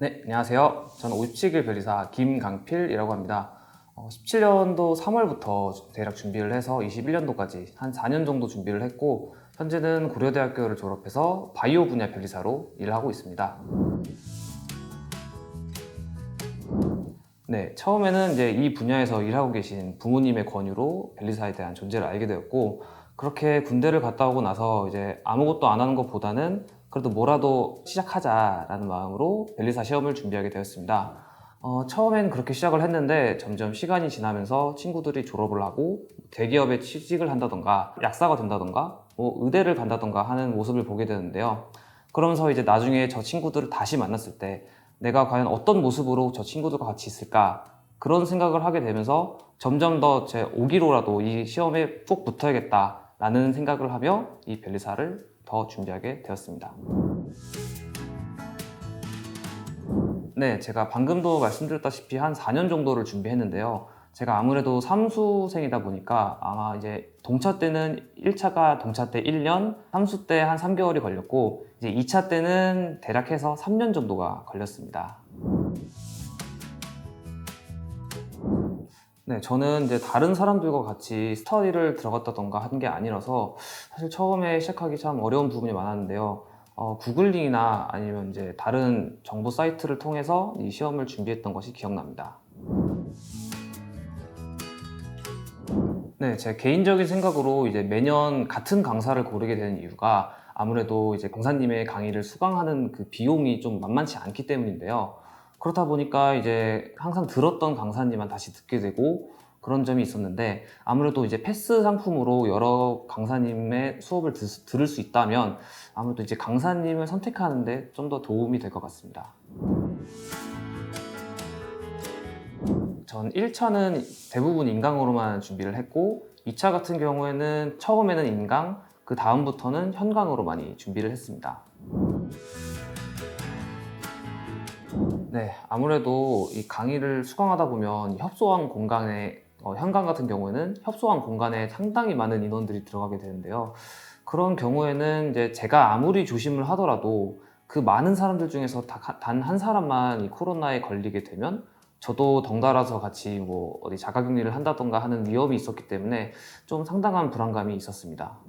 네, 안녕하세요. 저는 57길 변리사 김강필이라고 합니다. 17년도 3월부터 대략 준비를 해서 21년도까지 한 4년 정도 준비를 했고 현재는 고려대학교를 졸업해서 바이오 분야 변리사로 일을 하고 있습니다. 네, 처음에는 이제 이 분야에서 일하고 계신 부모님의 권유로 변리사에 대한 존재를 알게 되었고 그렇게 군대를 갔다 오고 나서 이제 아무것도 안 하는 것보다는 그래도 뭐라도 시작하자라는 마음으로 변리사 시험을 준비하게 되었습니다. 어, 처음엔 그렇게 시작을 했는데 점점 시간이 지나면서 친구들이 졸업을 하고 대기업에 취직을 한다던가 약사가 된다던가 뭐 의대를 간다던가 하는 모습을 보게 되는데요. 그러면서 이제 나중에 저 친구들을 다시 만났을 때 내가 과연 어떤 모습으로 저 친구들과 같이 있을까 그런 생각을 하게 되면서 점점 더 제 5기로라도 이 시험에 꼭 붙어야겠다라는 생각을 하며 이 변리사를 더 준비하게 되었습니다. 네, 제가 방금도 말씀드렸다시피 한 4년 정도를 준비했는데요. 제가 아무래도 삼수생이다 보니까 아마 이제 동차 때는 1차가 동차 때 1년, 삼수 때 한 3개월이 걸렸고 이제 2차 때는 대략 해서 3년 정도가 걸렸습니다. 네, 저는 이제 다른 사람들과 같이 스터디를 들어갔다던가 한 게 아니라서 사실 처음에 시작하기 참 어려운 부분이 많았는데요. 어, 구글링이나 아니면 이제 다른 정보 사이트를 통해서 이 시험을 준비했던 것이 기억납니다. 네, 제 개인적인 생각으로 이제 매년 같은 강사를 고르게 되는 이유가 아무래도 이제 강사님의 강의를 수강하는 그 비용이 좀 만만치 않기 때문인데요. 그렇다 보니까 이제 항상 들었던 강사님만 다시 듣게 되고 그런 점이 있었는데 아무래도 이제 패스 상품으로 여러 강사님의 수업을 드- 들을 수 있다면 아무래도 이제 강사님을 선택하는데 좀 더 도움이 될 것 같습니다. 전 1차는 대부분 인강으로만 준비를 했고 2차 같은 경우에는 처음에는 인강, 그 다음부터는 현강으로 많이 준비를 했습니다. 네, 아무래도 이 강의를 수강하다 보면 이 협소한 공간에 어, 현강 같은 경우에는 협소한 공간에 상당히 많은 인원들이 들어가게 되는데요. 그런 경우에는 이제 제가 아무리 조심을 하더라도 그 많은 사람들 중에서 단 한 사람만 이 코로나에 걸리게 되면 저도 덩달아서 같이 뭐 어디 자가격리를 한다던가 하는 위험이 있었기 때문에 좀 상당한 불안감이 있었습니다.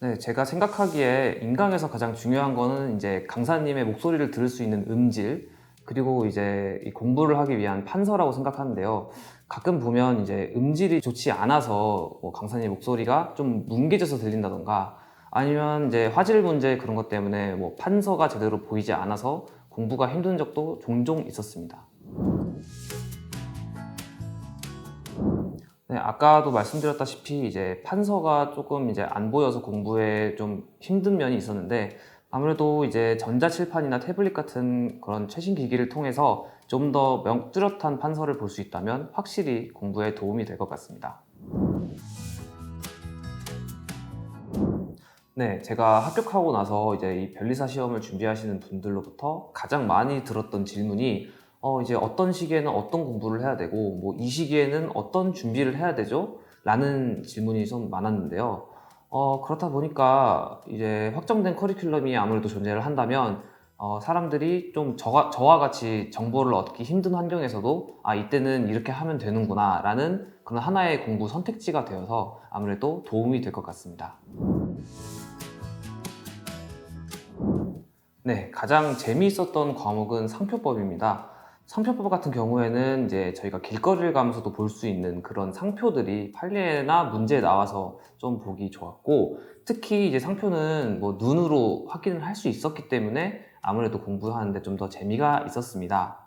네, 제가 생각하기에 인강에서 가장 중요한 거는 이제 강사님의 목소리를 들을 수 있는 음질, 그리고 이제 이 공부를 하기 위한 판서라고 생각하는데요. 가끔 보면 이제 음질이 좋지 않아서 뭐 강사님 목소리가 좀 뭉개져서 들린다던가 아니면 이제 화질 문제 그런 것 때문에 뭐 판서가 제대로 보이지 않아서 공부가 힘든 적도 종종 있었습니다. 네, 아까도 말씀드렸다시피 이제 판서가 조금 이제 안 보여서 공부에 좀 힘든 면이 있었는데 아무래도 이제 전자칠판이나 태블릿 같은 그런 최신 기기를 통해서 좀더 뚜렷한 판서를 볼 수 있다면 확실히 공부에 도움이 될 것 같습니다. 네, 제가 합격하고 나서 이제 이 변리사 시험을 준비하시는 분들로부터 가장 많이 들었던 질문이 어, 이제 어떤 시기에는 어떤 공부를 해야 되고, 뭐 이 시기에는 어떤 준비를 해야 되죠? 라는 질문이 좀 많았는데요. 어, 그렇다 보니까 이제 확정된 커리큘럼이 아무래도 존재를 한다면 어, 사람들이 좀 저와, 저와 같이 정보를 얻기 힘든 환경에서도 아, 이때는 이렇게 하면 되는구나 라는 그런 하나의 공부 선택지가 되어서 아무래도 도움이 될 것 같습니다. 네, 가장 재미있었던 과목은 상표법입니다. 상표법 같은 경우에는 이제 저희가 길거리를 가면서도 볼 수 있는 그런 상표들이 판례나 문제에 나와서 좀 보기 좋았고 특히 이제 상표는 뭐 눈으로 확인을 할 수 있었기 때문에 아무래도 공부하는데 좀 더 재미가 있었습니다.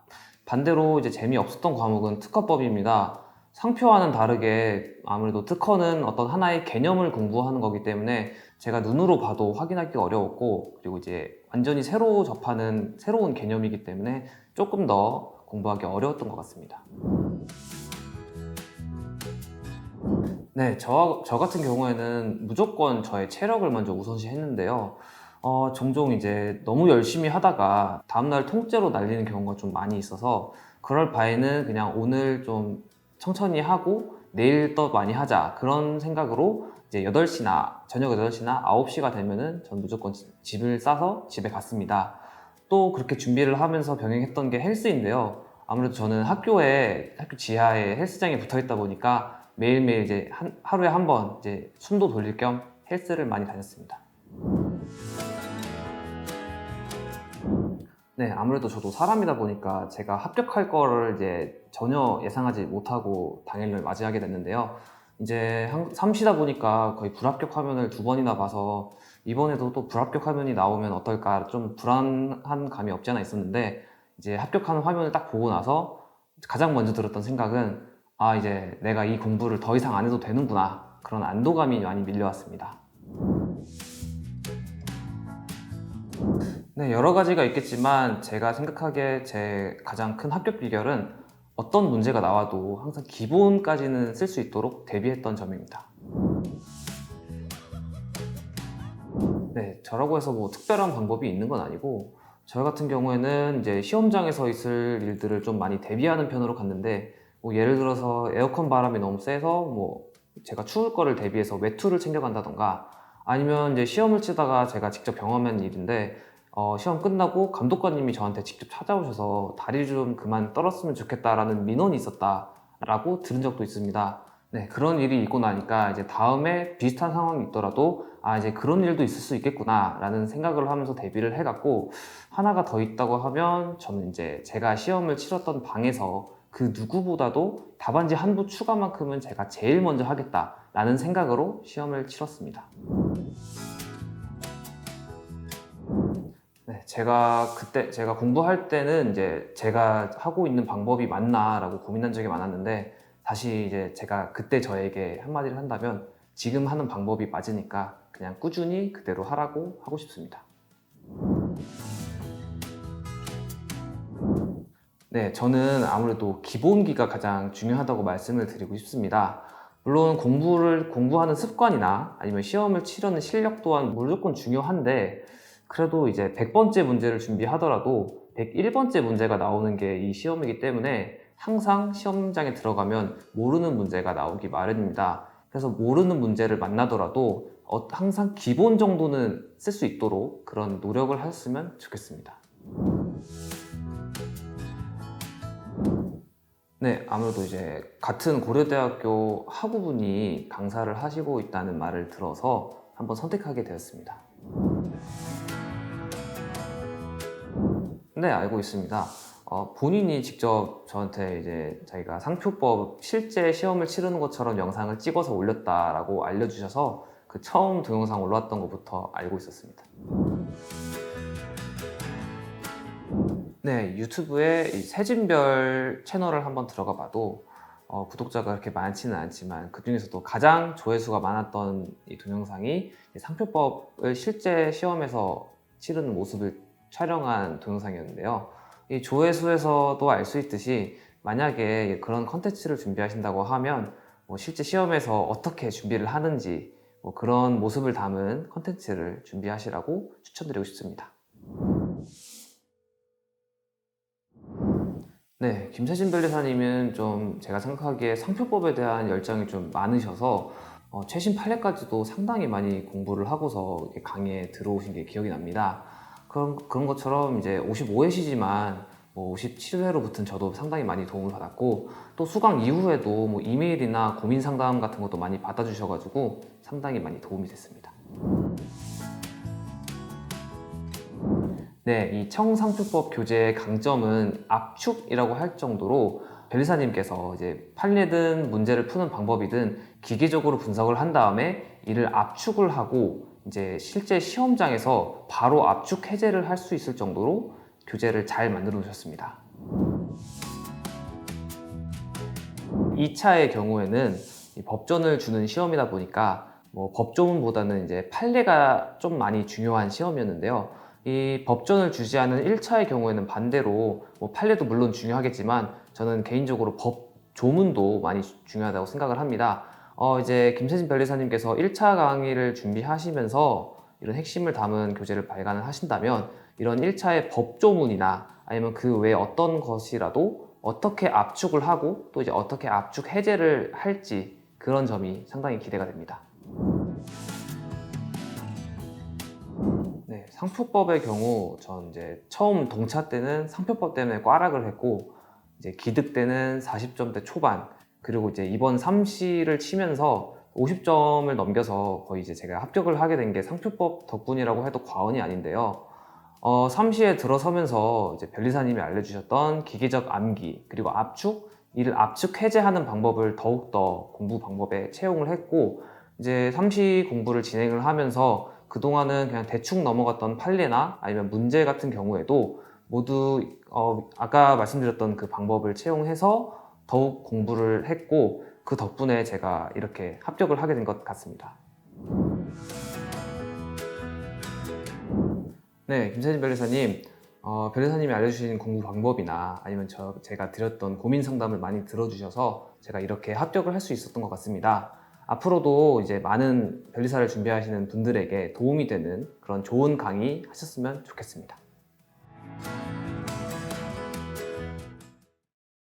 반대로 이제 재미없었던 과목은 특허법입니다. 상표와는 다르게 아무래도 특허는 어떤 하나의 개념을 공부하는 거기 때문에 제가 눈으로 봐도 확인하기 어려웠고 그리고 이제 완전히 새로 접하는 새로운 개념이기 때문에 조금 더 공부하기 어려웠던 것 같습니다. 네, 저, 저 같은 경우에는 무조건 저의 체력을 먼저 우선시 했는데요. 어, 종종 이제 너무 열심히 하다가 다음날 통째로 날리는 경우가 좀 많이 있어서 그럴 바에는 그냥 오늘 좀 천천히 하고 내일 더 많이 하자 그런 생각으로 이제 8시나 저녁 8시나 9시가 되면은 전 무조건 지- 집을 싸서 집에 갔습니다. 또 그렇게 준비를 하면서 병행했던 게 헬스인데요. 아무래도 저는 학교에 학교 지하에 헬스장이 붙어 있다 보니까 매일매일 이제 한- 하루에 한 번 이제 숨도 돌릴 겸 헬스를 많이 다녔습니다. 네, 아무래도 저도 사람이다 보니까 제가 합격할 거를 이제 전혀 예상하지 못하고 당일을 맞이하게 됐는데요. 이제 한- 삼시다 보니까 거의 불합격 화면을 두 번이나 봐서 이번에도 또 불합격 화면이 나오면 어떨까 좀 불안한 감이 없지 않아 있었는데 이제 합격하는 화면을 딱 보고 나서 가장 먼저 들었던 생각은 아 이제 내가 이 공부를 더 이상 안 해도 되는구나 그런 안도감이 많이 밀려왔습니다. 네, 여러 가지가 있겠지만 제가 생각하기에 제 가장 큰 합격 비결은 어떤 문제가 나와도 항상 기본까지는 쓸 수 있도록 대비했던 점입니다. 네, 저라고 해서 뭐 특별한 방법이 있는 건 아니고 저 같은 경우에는 이제 시험장에서 있을 일들을 좀 많이 대비하는 편으로 갔는데 뭐 예를 들어서 에어컨 바람이 너무 세서 뭐 제가 추울 거를 대비해서 외투를 챙겨간다던가 아니면 이제 시험을 치다가 제가 직접 경험한 일인데 어, 시험 끝나고 감독관님이 저한테 직접 찾아오셔서 다리 좀 그만 떨었으면 좋겠다라는 민원이 있었다라고 들은 적도 있습니다. 네, 그런 일이 있고 나니까 이제 다음에 비슷한 상황이 있더라도 아, 이제 그런 일도 있을 수 있겠구나라는 생각을 하면서 대비를 해갔고 하나가 더 있다고 하면 저는 이제 제가 시험을 치렀던 방에서 그 누구보다도 답안지 한 부 추가만큼은 제가 제일 먼저 하겠다라는 생각으로 시험을 치렀습니다. 제가 그때 제가 공부할 때는 이제 제가 하고 있는 방법이 맞나라고 고민한 적이 많았는데 다시 이제 제가 그때 저에게 한마디를 한다면 지금 하는 방법이 맞으니까 그냥 꾸준히 그대로 하라고 하고 싶습니다. 네, 저는 아무래도 기본기가 가장 중요하다고 말씀을 드리고 싶습니다. 물론 공부를 공부하는 습관이나 아니면 시험을 치려는 실력 또한 무조건 중요한데 그래도 이제 100번째 문제를 준비하더라도 101번째 문제가 나오는 게 이 시험이기 때문에 항상 시험장에 들어가면 모르는 문제가 나오기 마련입니다. 그래서 모르는 문제를 만나더라도 어, 항상 기본 정도는 쓸 수 있도록 그런 노력을 하셨으면 좋겠습니다. 네, 아무래도 이제 같은 고려대학교 학우분이 강사를 하시고 있다는 말을 들어서 한번 선택하게 되었습니다. 네, 알고 있습니다. 어, 본인이 직접 저한테 이제 자기가 상표법 실제 시험을 치르는 것처럼 영상을 찍어서 올렸다라고 알려주셔서 그 처음 동영상 올라왔던 것부터 알고 있었습니다. 네, 유튜브에 이 세진별 채널을 한번 들어가 봐도 어, 구독자가 그렇게 많지는 않지만 그 중에서도 가장 조회수가 많았던 이 동영상이 이 상표법을 실제 시험에서 치르는 모습을 촬영한 동영상이었는데요. 이 조회수에서도 알 수 있듯이 만약에 그런 컨텐츠를 준비하신다고 하면 뭐 실제 시험에서 어떻게 준비를 하는지 뭐 그런 모습을 담은 컨텐츠를 준비하시라고 추천드리고 싶습니다. 네, 김세진 변리사님은 좀 제가 생각하기에 상표법에 대한 열정이 좀 많으셔서 어, 최신 판례까지도 상당히 많이 공부를 하고서 강의에 들어오신 게 기억이 납니다. 그런, 그런 것처럼 이제 55회시지만 뭐 57회로부터는 저도 상당히 많이 도움을 받았고 또 수강 이후에도 뭐 이메일이나 고민 상담 같은 것도 많이 받아주셔가지고 상당히 많이 도움이 됐습니다. 네, 이 청상표법 교재의 강점은 압축이라고 할 정도로 변리사님께서 이제 판례든 문제를 푸는 방법이든 기계적으로 분석을 한 다음에 이를 압축을 하고 이제 실제 시험장에서 바로 압축 해제를 할 수 있을 정도로 교재를 잘 만들어 놓으셨습니다. 2차의 경우에는 이 법전을 주는 시험이다 보니까 뭐 법조문보다는 이제 판례가 좀 많이 중요한 시험이었는데요. 이 법전을 주지 않은 1차의 경우에는 반대로 뭐 판례도 물론 중요하겠지만 저는 개인적으로 법 조문도 많이 중요하다고 생각을 합니다. 어, 이제 김세진 변리사님께서 1차 강의를 준비하시면서 이런 핵심을 담은 교재를 발간을 하신다면 이런 1차의 법조문이나 아니면 그 외에 어떤 것이라도 어떻게 압축을 하고 또 이제 어떻게 압축 해제를 할지 그런 점이 상당히 기대가 됩니다. 네, 상표법의 경우 전 이제 처음 동차 때는 상표법 때문에 꽈락을 했고 이제 기득 때는 40점대 초반 그리고 이제 이번 3시를 치면서 50점을 넘겨서 거의 이제 제가 합격을 하게 된 게 상표법 덕분이라고 해도 과언이 아닌데요. 어, 3시에 들어서면서 이제 변리사님이 알려주셨던 기계적 암기 그리고 압축 이를 압축 해제하는 방법을 더욱더 공부 방법에 채용을 했고 이제 3시 공부를 진행을 하면서 그동안은 그냥 대충 넘어갔던 판례나 아니면 문제 같은 경우에도 모두 어, 아까 말씀드렸던 그 방법을 채용해서 더욱 공부를 했고 그 덕분에 제가 이렇게 합격을 하게 된 것 같습니다. 네, 김세진 변리사님, 어, 변리사님이 알려주신 공부 방법이나 아니면 저, 제가 드렸던 고민 상담을 많이 들어주셔서 제가 이렇게 합격을 할 수 있었던 것 같습니다. 앞으로도 이제 많은 변리사를 준비하시는 분들에게 도움이 되는 그런 좋은 강의 하셨으면 좋겠습니다.